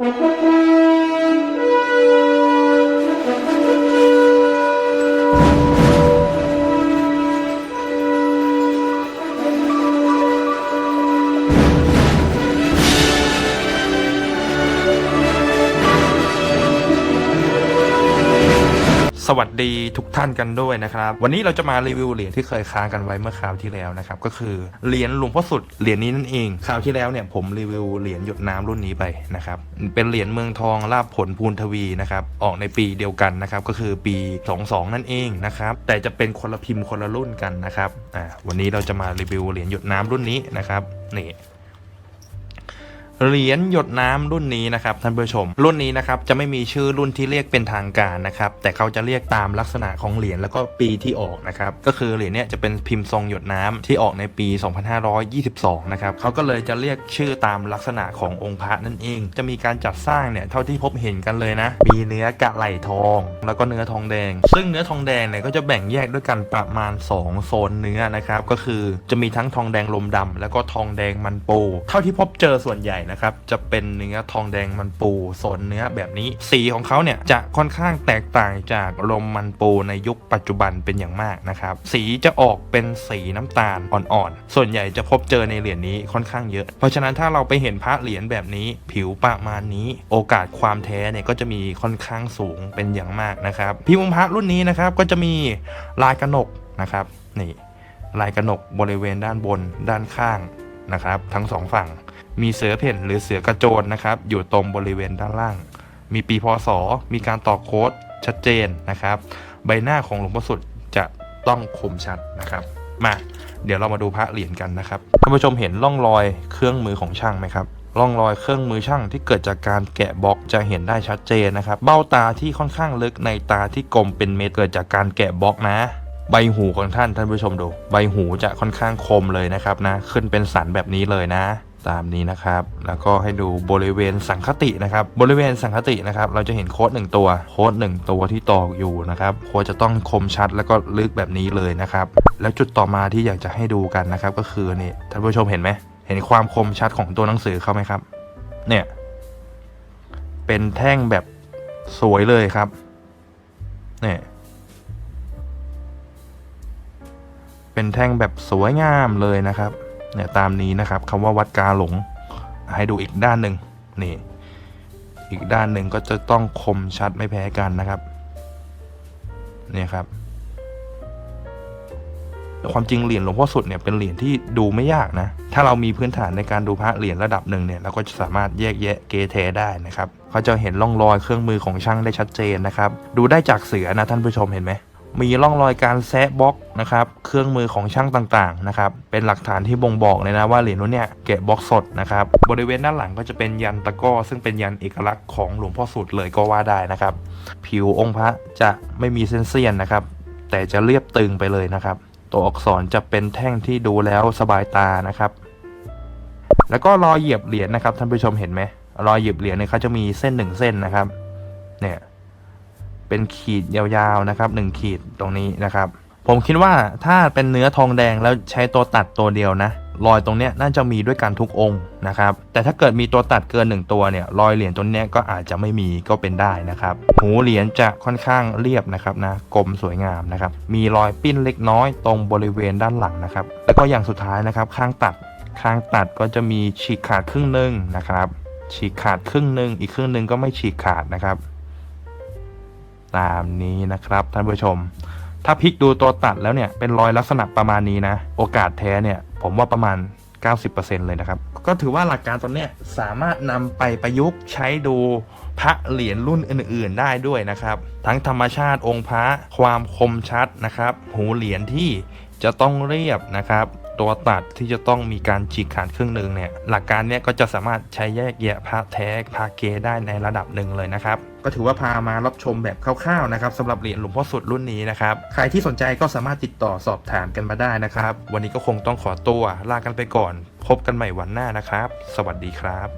Thank you. สวัสดีทุกท่านกันด้วยนะครับ วันนี้เราจะมารีวิวเหรียญที่เคยค้างกันไว้เมื่อคราวที่แล้วนะครับ ก็คือเหรียญหลวงพ่อสุดเหรียญนี้นั่นเองคราวที่แล้วเนี่ยผมรีวิวเหรียญหยดน้ำรุ่นนี้ไปนะครับเป็นเหรียญเมืองทองลาบผลพูนทวีนะครับออกในปีเดียวกันนะครับก็คือปี 22 นั่นเองนะครับแต่จะเป็นคนละพิมพ์คนละรุ่นกันนะครับอ่าวันนี้เราจะมารีวิวเหรียญหยดน้ำรุ่นนี้นะครับนี่ เหรียญหยดน้ำรุ่นนี้นะครับท่านผู้ชม รุ่นนี้นะครับจะไม่มีชื่อรุ่นที่เรียกเป็นทางการนะครับแต่เขาจะเรียกตามลักษณะของเหรียญแล้วก็ปีที่ออกนะครับก็คือเหรียญเนี้ยจะเป็นพิมพ์ทรงหยดน้ำที่ออกในปี 2522 นะครับเขาก็เลยจะเรียกชื่อตามลักษณะขององค์พระนั่นเอง จะมีการจัดสร้างเนี่ยเท่าที่พบเห็นกันเลยนะมีเนื้อกะไหลทอง แล้วก็เนื้อทองแดง ซึ่งเนื้อทองแดงเนี่ยก็จะแบ่งแยกด้วยกันประมาณ 2 โซนเนื้อนะครับก็คือจะมีทั้งทองแดงลมดำแล้วก็ทองแดงมันปูเท่าที่พบเจอส่วนใหญ่นะครับจะเป็นเนื้อทองแดงมันปูโซนเนื้อแบบนี้ สีของเขาเนี่ยจะค่อนข้างแตกต่างจากลมมันปูในยุคปัจจุบันเป็นอย่างมากนะครับสีจะออกเป็นสีน้ำตาลอ่อนๆ ส่วนใหญ่จะพบเจอในเหรียญนี้ค่อนข้างเยอะ เพราะฉะนั้นถ้าเราไปเห็นพระเหรียญแบบนี้ผิวประมาณนี้ โอกาสความแท้เนี่ยก็จะมีค่อนข้างสูงเป็นอย่างมากนะครับพิมพ์พระรุ่นนี้นะครับก็จะมีลายกระหนกนะครับนี่ลายกระหนกบริเวณด้านบนด้านข้าง นะครับ ทั้งสองฝั่ง มีเสือเพ่นหรือเสือกระโจนนะครับ อยู่ตรงบริเวณด้านล่าง มีปีพศ มีการต่อโค้ดชัดเจนนะครับ ใบหน้าของหลวงพ่อสุดจะต้องคมชัดนะครับ มาเดี๋ยวเรามาดูพระเหรียญกันนะครับท่านผู้ชมเห็นร่องรอยเครื่องมือของช่างไหมครับร่องรอยเครื่องมือช่างที่เกิดจากการแกะบล็อกจะเห็นได้ชัดเจนนะครับ เบ้าตาที่ค่อนข้างลึกในตาที่กลมเป็นเม็ดเกิดจากการแกะบล็อกนะ ใบหูของท่านท่านผู้ชมดู ใบหูจะค่อนข้างคมเลยนะครับนะ ขึ้นเป็นสันแบบนี้เลยนะ ตามนี้นะครับ แล้วก็ให้ดูบริเวณสังคตินะครับ บริเวณสังคตินะครับ เราจะเห็นโค้ดหนึ่งตัว โค้ดหนึ่งตัวที่ตอกอยู่นะครับ โค้ดจะต้องคมชัดแล้วก็ลึกแบบนี้เลยนะครับ แล้วจุดต่อมาที่อยากจะให้ดูกันนะครับ ก็คือนี่ท่านผู้ชมเห็นไหม เห็นความคมชัดของตัวหนังสือเขาไหมครับ เนี่ย เป็นแท่งแบบสวยเลยครับ เนี่ย เป็นแท่งแบบสวยงามเลยนะครับเนี่ยตามนี้นะครับคำว่าวัดกาหลง ให้ดูอีกด้านหนึ่งนี่ อีกด้านหนึ่งก็จะต้องคมชัดไม่แพ้กันนะครับเนี่ยครับความจริงเหรียญหลวงพ่อสุดเนี่ยเป็นเหรียญที่ดูไม่ยากนะ ถ้าเรามีพื้นฐานในการดูพระเหรียญระดับหนึ่งเนี่ยเราก็จะสามารถแยกแยะเกเทได้นะครับเขาจะเห็นร่องรอยเครื่องมือของช่างได้ชัดเจนนะครับ ดูได้จากเสือนะท่านผู้ชมเห็นไหม มีร่องรอยการแซะบล็อกนะครับ เครื่องมือของช่างต่างๆนะครับ เป็นหลักฐานที่บ่งบอกเลยนะว่าเหรียญนู้นเนี่ยแกะบล็อกสดนะครับ บริเวณด้านหลังก็จะเป็นยันตะก้อ ซึ่งเป็นยันเอกลักษณ์ของหลวงพ่อสุดเลยก็ว่าได้นะครับ ผิวองค์พระจะไม่มีเส้นเสียนนะครับ แต่จะเรียบตึงไปเลยนะครับ ตัวอักษรจะเป็นแท่งที่ดูแล้วสบายตานะครับ แล้วก็รอยเหยียบเหรียญนะครับท่านผู้ชมเห็นไหมรอยเหยียบเหรียญเนี่ยเขาจะมีเส้นหนึ่งเส้นนะครับ เนี่ย เป็นขีดยาวๆนะครับหนึ่งขีดตรงนี้นะครับ ผมคิดว่าถ้าเป็นเนื้อทองแดงแล้วใช้ตัวตัดตัวเดียวนะรอยตรงเนี้ยน่าจะมีด้วยกันทุกองค์นะครับ แต่ถ้าเกิดมีตัวตัดเกินหนึ่งตัวเนี่ยรอยเหรียญตัวเนี้ยก็อาจจะไม่มีก็เป็นได้นะครับ หูเหรียญจะค่อนข้างเรียบนะครับนะกลมสวยงามนะครับ มีรอยปิ้นเล็กน้อยตรงบริเวณด้านหลังนะครับ แล้วก็อย่างสุดท้ายนะครับ ข้างตัดข้างตัดก็จะมีฉีกขาดครึ่งหนึ่งนะครับ ฉีกขาดครึ่งหนึ่งอีกครึ่งหนึ่งก็ไม่ฉีกขาดนะครับ ตามนี้นะครับท่านผู้ชม ถ้าพลิกดูตัวตัดแล้วเนี่ยเป็นรอยลักษณะประมาณนี้นะ โอกาสแท้เนี่ยผมว่าประมาณ 90%เลยนะครับ ก็ถือว่าหลักการตรงเนี้ยสามารถนำไปประยุกต์ใช้ดูพระเหรียญรุ่นอื่น ๆ ได้ด้วยนะครับ ทั้งธรรมชาติองค์พระความคมชัดนะครับ หูเหรียญที่จะต้องเรียบนะครับ ตัวตัดที่จะต้องมีการฉีกขาดครึ่งหนึ่งเนี่ยหลักการเนี้ยก็จะสามารถใช้แยกแยะพระแท้พระเกได้ในระดับหนึ่งเลยนะครับก็ถือว่าพามารับชมแบบคร่าวๆนะครับสำหรับเหรียญหลวงพ่อสุดรุ่นนี้นะครับใครที่สนใจก็สามารถติดต่อสอบถามกันมาได้นะครับ วันนี้ก็คงต้องขอตัวลากันไปก่อน พบกันใหม่วันหน้านะครับ สวัสดีครับ